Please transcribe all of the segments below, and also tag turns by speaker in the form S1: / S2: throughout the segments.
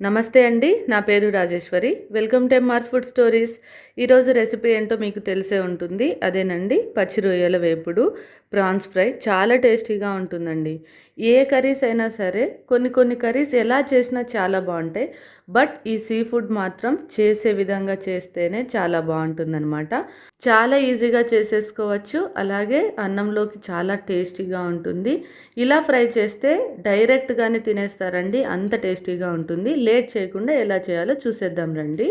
S1: నమస్తే అండి నా పేరు Rajeshwari. Welcome to MRS food stories ఈరోజు రెసిపీ ఏంటో మీకు తెలిసే ఉంటుంది. అదేనండి పచ్చి రొయ్యల వేపుడు. ప్రాన్స్ ఫ్రై చాలా టేస్టీగా ఉంటుందండి. ఏ కర్రీస్ అయినా సరే కొన్ని కొన్ని కర్రీస్ ఎలా చేసినా చాలా బాగుంటాయి. బట్ ఈ సీ ఫుడ్ మాత్రం చేసే విధంగా చేస్తేనే చాలా బాగుంటుందన్నమాట. చాలా ఈజీగా చేసేసుకోవచ్చు. అలాగే అన్నంలోకి చాలా టేస్టీగా ఉంటుంది. ఇలా ఫ్రై చేస్తే డైరెక్ట్గానే తినేస్తారండి. అంత టేస్టీగా ఉంటుంది. లేట్ చేయకుండా ఎలా చేయాలో చూసేద్దాం రండి.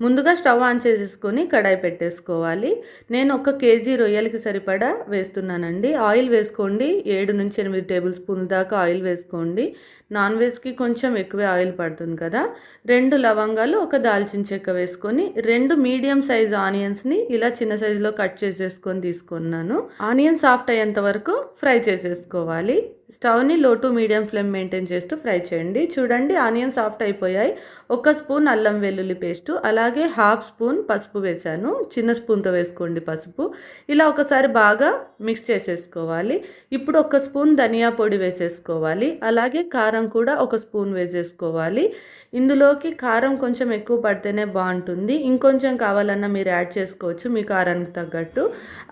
S1: ముందుగా స్టవ్ ఆన్ చేసేసుకొని కడాయి పెట్టేసుకోవాలి. నేను ఒక కేజీ రొయ్యలకి సరిపడా వేస్తున్నానండి. ఆయిల్ వేసుకోండి. ఏడు నుంచి ఎనిమిది టేబుల్ స్పూన్ల దాకా ఆయిల్ వేసుకోండి. నాన్ వెజ్కి కొంచెం ఎక్కువే ఆయిల్ పడుతుంది కదా. రెండు లవంగాలు ఒక దాల్చిన చెక్క వేసుకొని రెండు మీడియం సైజ్ ఆనియన్స్ని ఇలా చిన్న సైజులో కట్ చేసేసుకొని తీసుకున్నాను. ఆనియన్ సాఫ్ట్ అయ్యేంత వరకు ఫ్రై చేసేసుకోవాలి. స్టవ్ని low to medium flame maintain చేస్తూ ఫ్రై చేయండి. చూడండి ఆనియన్ సాఫ్ట్ అయిపోయాయి. ఒక స్పూన్ అల్లం వెల్లుల్లి పేస్టు అలాగే హాఫ్ స్పూన్ పసుపు వేశాను. చిన్న స్పూన్తో వేసుకోండి పసుపు. ఇలా ఒకసారి బాగా మిక్స్ చేసేసుకోవాలి. ఇప్పుడు ఒక స్పూన్ ధనియా పొడి వేసేసుకోవాలి. అలాగే కారం కూడా ఒక స్పూన్ వేసేసుకోవాలి. ఇందులోకి కారం కొంచెం ఎక్కువ పడితేనే బాగుంటుంది. ఇంకొంచెం కావాలన్నా మీరు యాడ్ చేసుకోవచ్చు మీ కారానికి తగ్గట్టు.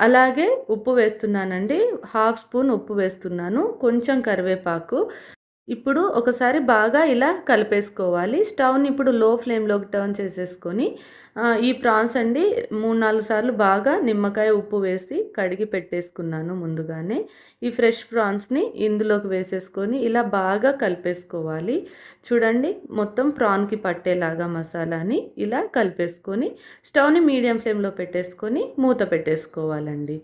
S1: అలాగే ఉప్పు వేస్తున్నానండి. హాఫ్ స్పూన్ ఉప్పు వేస్తున్నాను. కొంచెం కొంచెం కరివేపాకు. ఇప్పుడు ఒకసారి బాగా ఇలా కలిపేసుకోవాలి. స్టవ్ని ఇప్పుడు లో ఫ్లేమ్లోకి టర్న్ చేసేసుకొని ఈ ప్రాన్స్ అండి మూడు నాలుగు సార్లు బాగా నిమ్మకాయ ఉప్పు వేసి కడిగి పెట్టేసుకున్నాను ముందుగానే. ఈ ఫ్రెష్ ప్రాన్స్ని ఇందులోకి వేసేసుకొని ఇలా బాగా కలిపేసుకోవాలి. చూడండి మొత్తం ప్రాన్కి పట్టేలాగా మసాలాని ఇలా కలిపేసుకొని స్టవ్ని మీడియం ఫ్లేమ్లో పెట్టేసుకొని మూత పెట్టేసుకోవాలండి.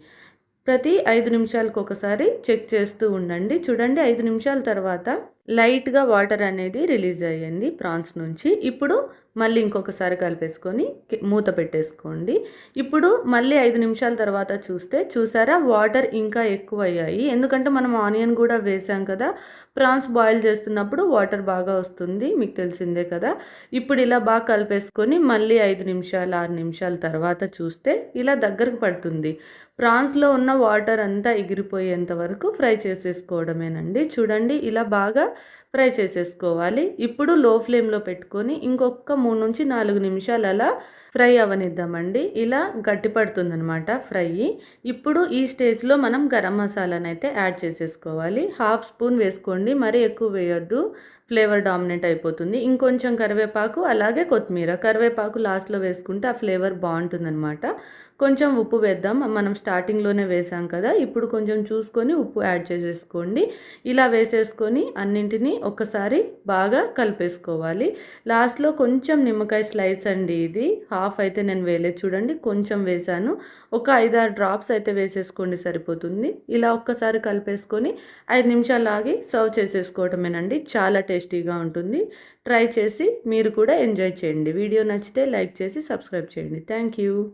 S1: ప్రతి ఐదు నిమిషాలకు ఒకసారి చెక్ చేస్తూ ఉండండి. చూడండి ఐదు నిమిషాల తర్వాత లైట్గా వాటర్ అనేది రిలీజ్ అయ్యింది ప్రాన్స్ నుంచి. ఇప్పుడు మళ్ళీ ఇంకొకసారి కలిపేసుకొని మూత పెట్టేసుకోండి. ఇప్పుడు మళ్ళీ ఐదు నిమిషాల తర్వాత చూస్తే చూసారా? వాటర్ ఇంకా ఎక్కువ అయ్యాయి ఎందుకంటే మనం ఆనియన్ కూడా వేసాం కదా. ప్రాన్స్ బాయిల్ చేస్తున్నప్పుడు వాటర్ బాగా వస్తుంది మీకు తెలిసిందే కదా. ఇప్పుడు ఇలా బాగా కలిపేసుకొని మళ్ళీ ఐదు నిమిషాలు ఆరు నిమిషాల తర్వాత చూస్తే ఇలా దగ్గరకు పడుతుంది. ప్రాన్స్లో ఉన్న వాటర్ అంతా ఎగిరిపోయేంత వరకు ఫ్రై చేసేసుకోవడమేనండి. చూడండి ఇలా బాగా ఫ్రై చేసేసుకోవాలి. ఇప్పుడు లో ఫ్లేమ్లో పెట్టుకొని ఇంకొక మూడు నుంచి నాలుగు నిమిషాలు అలా ఫ్రై అవనిద్దామండి. ఇలా గట్టిపడుతుందనమాట ఫ్రై. ఇప్పుడు ఈ స్టేజ్లో మనం గరం మసాలాను అయితే యాడ్ చేసేసుకోవాలి. హాఫ్ స్పూన్ వేసుకోండి. మరీ ఎక్కువ వేయొద్దు. ఫ్లేవర్ డామినేట్ అయిపోతుంది. ఇంకొంచెం కరివేపాకు అలాగే కొత్తిమీర. కరివేపాకు లాస్ట్లో వేసుకుంటే ఆ ఫ్లేవర్ బాగుంటుందన్నమాట కొంచెం ఉప్పు వేద్దాం. మనం స్టార్టింగ్లోనే వేసాం కదా. ఇప్పుడు కొంచెం చూసుకొని ఉప్పు యాడ్ చేసేసుకోండి. ఇలా వేసేసుకొని అన్నింటినీ ఒకసారి బాగా కలిపేసుకోవాలి. లాస్ట్లో కొంచెం నిమ్మకాయ స్లైస్ అండి ఇది. హాఫ్ హాఫ్ అయితే నేను వేయలేదు. చూడండి కొంచెం వేసాను ఒక ఐదారు డ్రాప్స్ అయితే వేసేసుకోండి సరిపోతుంది. ఇలా ఒక్కసారి కలిపేసుకొని ఐదు నిమిషాలు ఆగి సర్వ్ చేసేసుకోవటమేనండి. చాలా టేస్టీగా ఉంటుంది. ట్రై చేసి మీరు కూడా ఎంజాయ్ చేయండి. వీడియో నచ్చితే లైక్ చేసి సబ్స్క్రైబ్ చేయండి. Thank you